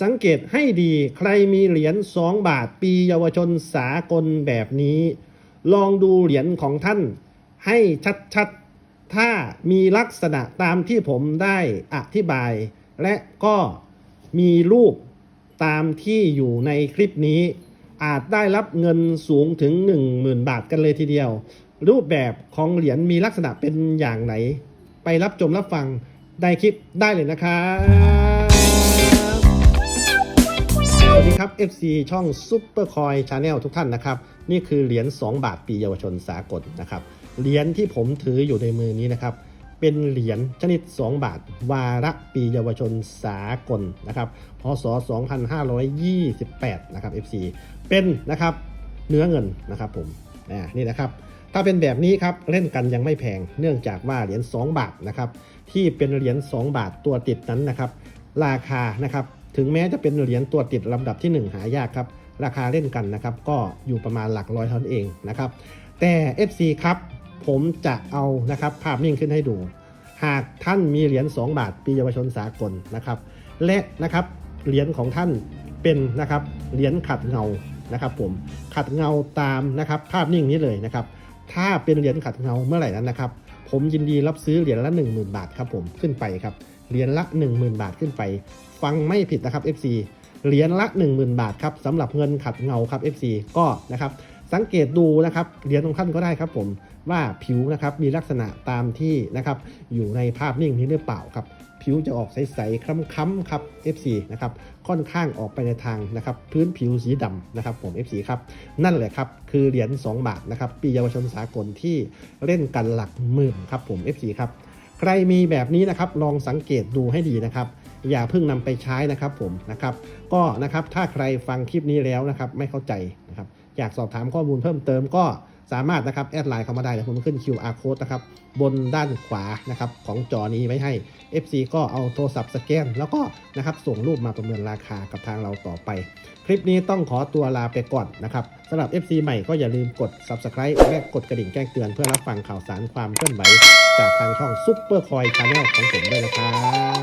สังเกตให้ดีใครมีเหรียญ2บาทปีเยาวชนสากลแบบนี้ ลองดูเหรียญของท่าน ให้ชัดๆ ถ้ามีลักษณะตามที่ผมได้อธิบาย และก็มีรูปตามที่อยู่ในคลิปนี้ อาจได้รับเงินสูงถึง 10,000 บาทกันเลยทีเดียว รูปแบบของเหรียญมีลักษณะเป็นอย่างไหน ไปรับชมรับฟังได้คลิปได้เลยนะครับ สวัสดีครับ FC ช่อง Super Coin Channel ทุกท่านนะครับ นี่คือเหรียญ2 บาทปีเยาวชนสากลนะครับ เหรียญที่ผมถืออยู่ในมือนี้นะครับ เป็นเหรียญชนิด 2 บาท วาระปีเยาวชนสากลนะครับ พศ 2528 นะครับ FC เป็นนะครับเนื้อเงินนะครับผมนี่นะครับถ้าเป็นแบบนี้ครับเล่นกันยังไม่แพง เนื่องจากว่าเหรียญ2 บาทนะครับที่เป็นเหรียญ2 บาทตัวติดนั้นนะครับ ราคานะครับ ถึงแม้จะเป็นเหรียญตัวติดลำดับที่ 1 หายากครับ ราคาเล่นกันนะครับ ก็อยู่ประมาณหลักร้อยเท่านั้นเองนะครับ แต่ FC ครับผมจะเอานะครับภาพนิ่งขึ้นให้ดู หากท่านมีเหรียญ2บาทปีเยาวชนสากลนะครับ และนะครับเหรียญของท่านเป็นนะครับเหรียญขัดเงานะครับ ผมขัดเงาตามนะครับ ภาพนิ่งนี้เลยนะครับ ถ้าเป็นเหรียญขัดเงาเมื่อไหร่นั้นนะครับ ผมยินดีรับซื้อเหรียญละ 10,000 บาทครับผมขึ้นไปครับ เหรียญละ 10,000 บาทขึ้นไป ฟังไม่ผิดนะครับ FC เหรียญละ 10,000 บาทครับสำหรับเงินขัดเงาครับ FC ก็นะครับสังเกตดูนะครับเหรียญของท่านก็ได้ครับผมว่าผิวนะครับมีลักษณะตามที่นะครับอยู่ในภาพนิ่งนี้หรือเปล่าครับผิวจะออกใสๆคล้ำๆครับ FC นะครับค่อนข้างออกไปในทางนะครับพื้นผิวสีดำนะครับผม FC ครับนั่นแหละครับคือเหรียญ2บาทนะครับปีเยาวชนสากลที่เล่นกันหลักหมื่นครับผม FC ครับ ใครมีแบบนี้นะครับลองสังเกตดูให้ดีนะครับ อย่าเพิ่งนำไปใช้นะครับผมนะครับก็นะครับถ้าใครฟังคลิปนี้แล้วนะครับไม่เข้าใจนะครับอยากสอบถามข้อมูลเพิ่มเติมก็ สามารถนะครับแอดไลน์เข้ามาได้เดี๋ยวผมขึ้น QR code นะครับบนด้านขวานะครับของจอนี้ไว้ให้ FC ก็เอาโทรศัพท์สแกน แล้วก็นะครับส่งรูปมาประเมินราคากับทางเราต่อไป คลิปนี้ต้องขอตัวลาไปก่อนนะครับสำหรับ FC ใหม่ก็อย่าลืมกด Subscribe และกดกระดิ่งแจ้งเตือนเพื่อรับฟังข่าวสารความเคลื่อนไหวจากทางช่อง Super Coin Channel ของผมด้วยนะครับ